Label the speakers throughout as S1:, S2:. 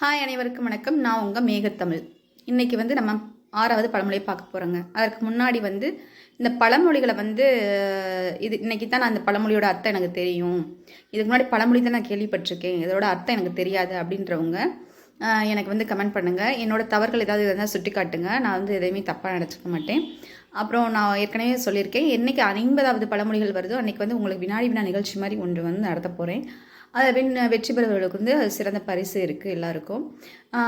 S1: Hi அனைவருக்கும் வணக்கம். நான் உங்கள் மேகத்தமிழ் இன்றைக்கி வந்து நம்ம ஆறாவது பழமொழியை பார்க்க போகிறோங்க அதற்கு முன்னாடி வந்து இந்த பழமொழிகளை வந்து இது இன்றைக்கி தான் நான் அந்த பழமொழியோட அர்த்தம் எனக்கு தெரியும். இதுக்கு முன்னாடி பழமொழி தான் நான் கேள்விப்பட்டிருக்கேன். இதோட அர்த்தம் எனக்கு தெரியாது அப்படின்றவங்க எனக்கு வந்து கமெண்ட் பண்ணுங்கள் என்னோட தவறுகள் ஏதாவது இருந்தால் சுட்டி காட்டுங்க. நான் வந்து எதையுமே தப்பாக நினச்சிக்க மாட்டேன். அப்புறம் நான் ஏற்கனவே சொல்லியிருக்கேன் என்னைக்கு ஐம்பதாவது பழமொழிகள் வருதோ அன்றைக்கி வந்து உங்களுக்கு வினாடி வினா நிகழ்ச்சி மாதிரி ஒன்று வந்து நடத்த போகிறேன் அதை வின் வெற்றி பெறுவர்களுக்கு வந்து சிறந்த பரிசு இருக்குது எல்லாருக்கும்.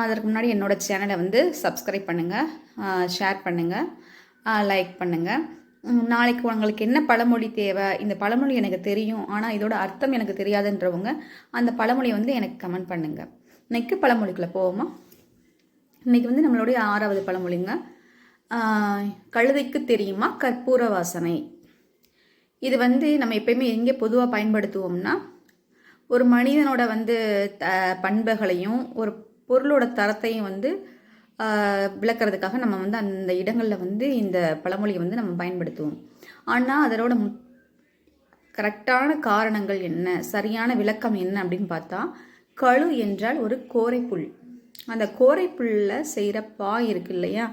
S1: அதற்கு முன்னாடி என்னோட சேனலை வந்து சப்ஸ்கிரைப் பண்ணுங்கள் ஷேர் பண்ணுங்கள் லைக் பண்ணுங்கள் நாளைக்கு உங்களுக்கு என்ன பழமொழி தேவை? இந்த பழமொழி எனக்கு தெரியும். ஆனால் இதோட அர்த்தம் எனக்கு தெரியாதுன்றவங்க அந்த பழமொழியை வந்து எனக்கு கமெண்ட் பண்ணுங்கள் இன்னைக்கு பழமொழிக்குள்ளே போவோமா? இன்னைக்கு வந்து நம்மளுடைய ஆறாவது பழமொழிங்க. கழுதைக்கு தெரியுமா? கற்பூர வாசனை இது வந்து நம்ம எப்பயுமே எங்கே பொதுவாக பயன்படுத்துவோம்னா ஒரு மனிதனோட வந்து த பண்புகளையும் ஒரு பொருளோட தரத்தையும் வந்து விளக்கிறதுக்காக விளக்குறதுக்காக நம்ம வந்து அந்த இடங்களில் வந்து இந்த பழமொழியை வந்து நம்ம பயன்படுத்துவோம். ஆனால் அதனோட மு கரெக்டான காரணங்கள் என்ன? சரியான விளக்கம் என்ன அப்படின்னு பார்த்தா கழு என்றால் ஒரு கோரைப்புல். அந்த கோரைப்புல்லில் செய்கிற பாய் இருக்கு இல்லையா?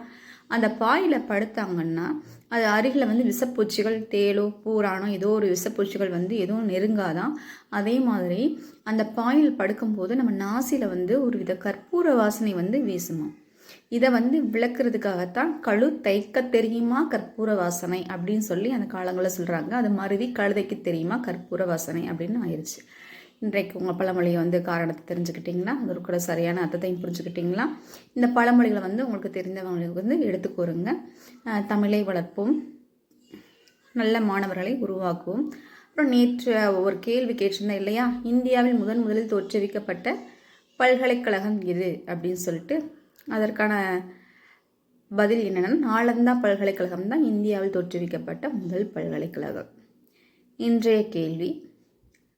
S1: அந்த பாயில் படுத்தாங்கன்னா அது அருகில் வந்து விஷப்பூச்சிகள் தேலோ பூரானோ ஏதோ ஒரு விஷப்பூச்சிகள் வந்து எதுவும் நெருங்காதான். அதே மாதிரி அந்த பாயில் படுக்கும்போது நம்ம நாசியில் வந்து ஒரு வித கற்பூர வாசனை வந்து வீசுமா? இதை வந்து விளக்குறதுக்காகத்தான் கழு தைக்க தெரியுமா கற்பூர வாசனை அப்படின்னு சொல்லி அந்த காலங்களில் சொல்கிறாங்க அது மருவி கழுதைக்கு தெரியுமா கற்பூர வாசனை அப்படின்னு ஆயிடுச்சு இன்றைக்கு உங்கள் பழமொழியை வந்து காரணத்தை தெரிஞ்சுக்கிட்டிங்களா? அதற்கு கூட சரியான அர்த்தத்தையும் புரிஞ்சுக்கிட்டிங்களா? இந்த பழமொழிகளை வந்து உங்களுக்கு தெரிந்தவங்களுக்கு வந்து எடுத்து தமிழை வளர்ப்போம். நல்ல மாணவர்களை உருவாக்குவோம். அப்புறம் நேற்று ஒரு கேள்வி கேட்டிருந்தேன் இல்லையா? இந்தியாவில் முதன் முதலில் தோற்றுவிக்கப்பட்ட பல்கலைக்கழகம் எது? அப்படின்னு சொல்லிட்டு அதற்கான பதில் என்னென்னா நாளந்தா பல்கலைக்கழகம் தான் இந்தியாவில் தோற்றுவிக்கப்பட்ட முதல் பல்கலைக்கழகம். இன்றைய கேள்வி